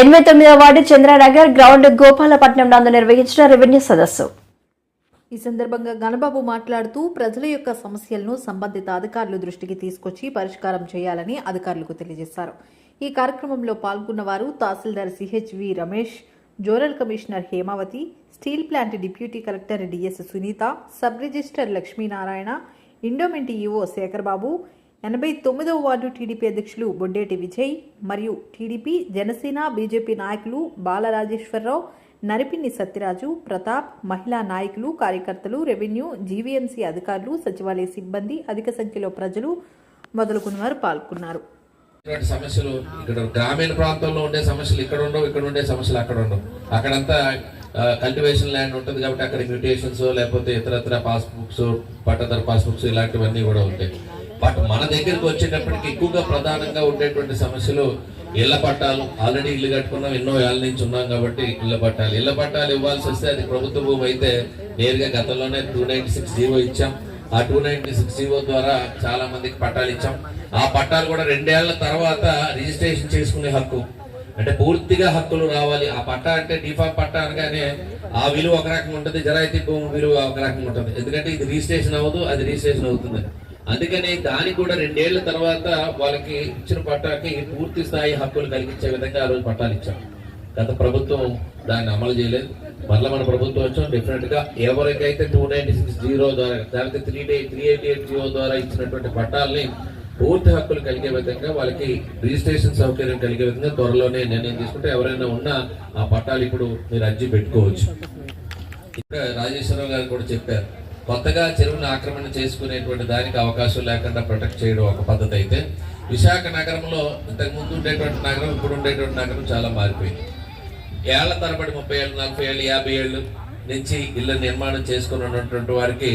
ఎనభై తొమ్మిదవ ward Chandranagar ground Gopalapatnam నందు నిర్వహించిన రెవెన్యూ సదస్సు. ఈ సందర్భంగా గణబాబు మాట్లాడుతూ ప్రజల యొక్క సమస్యలను సంబంధిత అధికారుల దృష్టికి తీసుకొచ్చి పరిష్కారం చేయాలని అధికారులకు తెలియజేశారు. ఈ కార్యక్రమంలో పాల్గొన్న వారు tahsildar CHV Ramesh zonal commissioner Hemavathi steel plant deputy collector DS Sunitha sub register Lakshminarayana endowment EO Shekhar Babu ఎనభై తొమ్మిదవ వార్డు టీడీపీ అధ్యక్షులు బొడ్డేటి విజయ్ మరియు టీడీపీ జనసేన బీజేపీ నాయకులు బాలరాజేశ్వరరావు నరిపిన్ని సత్యరాజు ప్రతాప్ మహిళా నాయకులు కార్యకర్తలు రెవెన్యూ జీవీఎంసీ అధికారులు సచివాలయ సిబ్బంది అధిక సంఖ్యలో ప్రజలు మొదలుకున్నవారు పాల్గొన్నారు. సమస్యలు ఇక్కడ గ్రామీణ ప్రాంతంలో ఉండే సమస్యలు ఇక్కడ ఉండవు ఇక్కడ ఉండే సమస్యలు అక్కడ ఉండవు. అక్కడంతా కల్టివేషన్ ల్యాండ్ ఉంటుంది కాబట్టి అక్కడ మ్యూటేషన్స్ లేకపోతే ఇతరత్ర పాస్బుక్స్ పట్టదర పాస్బుక్స్ ఇలాంటివన్నీ కూడా ఉంటాయి. బట్ మన దగ్గరికి వచ్చేటప్పటికి ఎక్కువగా ప్రధానంగా ఉండేటువంటి సమస్యలు ఇళ్ళ పట్టాలు. ఆల్రెడీ ఇల్లు కట్టుకున్నాం ఎన్నో ఏళ్ళ నుంచి ఉన్నాం కాబట్టి ఇళ్ళ పట్టాలు. ఇళ్ళ పట్టాలు ఇవ్వాల్సి వస్తే అది ప్రభుత్వ భూమి అయితే నేరుగా గతంలోనే టూ నైన్టీ సిక్స్ జీవో ఇచ్చాం. ఆ టూ నైన్టీ సిక్స్ జీవో ద్వారా చాలా మందికి పట్టాలు ఇచ్చాం. ఆ పట్టాలు కూడా రెండేళ్ళ తర్వాత రిజిస్ట్రేషన్ చేసుకునే హక్కు. అంటే పూర్తిగా హక్కులు రావాలి. ఆ పట్టా అంటే డిఫాల్ట్ పట్టా అనగానే ఆ విలువ ఒక రకంగా ఉంటుంది జరాయితీ భూమి విలువ ఒక రకంగా ఉంటుంది. ఎందుకంటే ఇది రిజిస్ట్రేషన్ అవ్వదు అది రిజిస్ట్రేషన్ అవుతుంది. అందుకని దానికి కూడా రెండేళ్ళ తర్వాత వాళ్ళకి ఇచ్చిన పట్టాకి పూర్తి స్థాయి హక్కులు కలిగించే విధంగా ఆ రోజు పట్టాలు ఇచ్చాం. గత ప్రభుత్వం దాన్ని అమలు చేయలేదు. మళ్ళీ మన ప్రభుత్వం వచ్చాం. డెఫినెట్గా ఎవరికైతే టూ నైన్టీ సిక్స్ జీరో ద్వారా లేకపోతే three day three eighty eight zero ద్వారా ఇచ్చినటువంటి పట్టాలని పూర్తి హక్కులు కలిగే విధంగా వాళ్ళకి రిజిస్ట్రేషన్ సౌకర్యం కలిగే విధంగా త్వరలోనే నిర్ణయం తీసుకుంటే ఎవరైనా ఉన్నా ఆ పట్టాలు ఇప్పుడు మీరు అర్జీ పెట్టుకోవచ్చు. ఇంకా రాజేశ్వరరావు గారు కూడా చెప్పారు. కొత్తగా చెరువును ఆక్రమణ చేసుకునేటువంటి దానికి అవకాశం లేకుండా ప్రొటెక్ట్ చేయడం ఒక పద్ధతి అయితే విశాఖ నగరంలో ఇంతకు ముందు ఉండేటువంటి నగరం ఇప్పుడు ఉండేటువంటి నగరం చాలా మారిపోయింది. ఏళ్ళ తరబడి ముప్పై ఏళ్ళు నలభై ఏళ్ళు యాభై ఏళ్ళు నుంచి ఇళ్ళ నిర్మాణం చేసుకుని ఉన్నటువంటి వారికి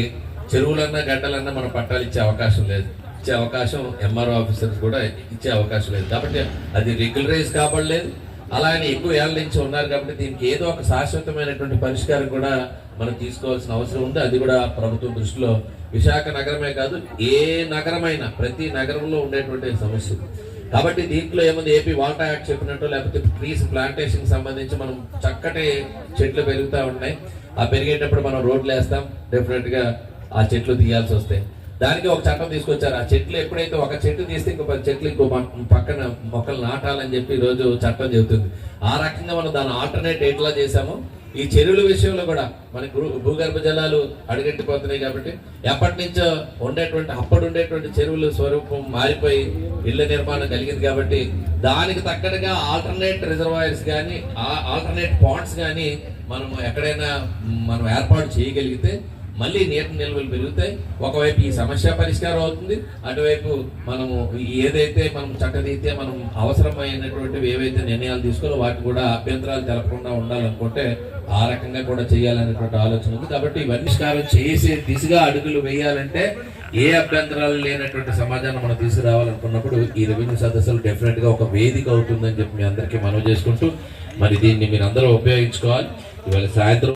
చెరువులన్నా గడ్డలన్నా మనం పట్టాలు ఇచ్చే అవకాశం లేదు. ఇచ్చే అవకాశం ఎంఆర్ఓ ఆఫీసర్స్ కూడా ఇచ్చే అవకాశం లేదు. కాబట్టి అది రెగ్యులరైజ్ కాబడలేదు. అలాగే ఎక్కువ ఏళ్ళ నుంచి ఉన్నారు కాబట్టి దీనికి ఏదో ఒక శాశ్వతమైనటువంటి పరిష్కారం కూడా మనం తీసుకోవాల్సిన అవసరం ఉంది. అది కూడా ప్రభుత్వం దృష్టిలో విశాఖ నగరమే కాదు ఏ నగరమైనా ప్రతి నగరంలో ఉండేటువంటి సమస్య కాబట్టి దీంట్లో ఏముంది? ఏపీ వాటర్ యాక్ట్ చెప్పినట్టు లేకపోతే ట్రీస్ ప్లాంటేషన్ సంబంధించి మనం చక్కటి చెట్లు పెరుగుతూ ఉన్నాయి. ఆ పెరిగేటప్పుడు మనం రోడ్లు వేస్తాం డెఫినెట్గా ఆ చెట్లు తీయాల్సి వస్తాయి. దానికి ఒక చట్టం తీసుకొచ్చారు. ఆ చెట్లు ఎప్పుడైతే ఒక చెట్టు తీస్తే ఇంకో చెట్లు ఇంకో పక్కన మొక్కలు నాటాలని చెప్పి ఈరోజు రోజు చట్టం చెబుతుంది. ఆ రకంగా మనం దాని ఆల్టర్నేట్ ఎట్లా చేసామో ఈ చెరువుల విషయంలో కూడా మన భూగర్భ జలాలు అడుగెట్టిపోతున్నాయి కాబట్టి ఎప్పటి నుంచో ఉండేటువంటి అప్పుడు ఉండేటువంటి చెరువుల స్వరూపం మారిపోయి ఇళ్ళ నిర్మాణం కలిగింది కాబట్టి దానికి తగ్గట్టుగా ఆల్టర్నేట్ రిజర్వాయర్స్ కానీ ఆల్టర్నేట్ పాయింట్స్ కానీ మనం ఎక్కడైనా మనం ఏర్పాటు చేయగలిగితే మళ్ళీ నీటి నిల్వలు పెరుగుతాయి. ఒకవైపు ఈ సమస్య పరిష్కారం అవుతుంది. అటువైపు మనము ఏదైతే మనం చక్కదీతే మనం అవసరమైనటువంటివి ఏవైతే నిర్ణయాలు తీసుకోవాలో వాటికి కూడా అభ్యంతరాలు తెలపకుండా ఉండాలనుకుంటే ఆ రకంగా కూడా చేయాలనేటువంటి ఆలోచన ఉంది. కాబట్టి ఇవన్నీ పరిష్కారం చేసే దిశగా అడుగులు వేయాలంటే ఏ అభ్యంతరాలు లేనటువంటి సమాజాన్ని మనం తీసుకురావాలనుకున్నప్పుడు ఈ రెవెన్యూ సదస్సులు డెఫినెట్గా ఒక వేదిక అవుతుందని చెప్పి మీ అందరికీ మనవి చేసుకుంటూ మరి దీన్ని మీరు అందరూ ఉపయోగించుకోవాలి. ఇవాళ సాయంత్రం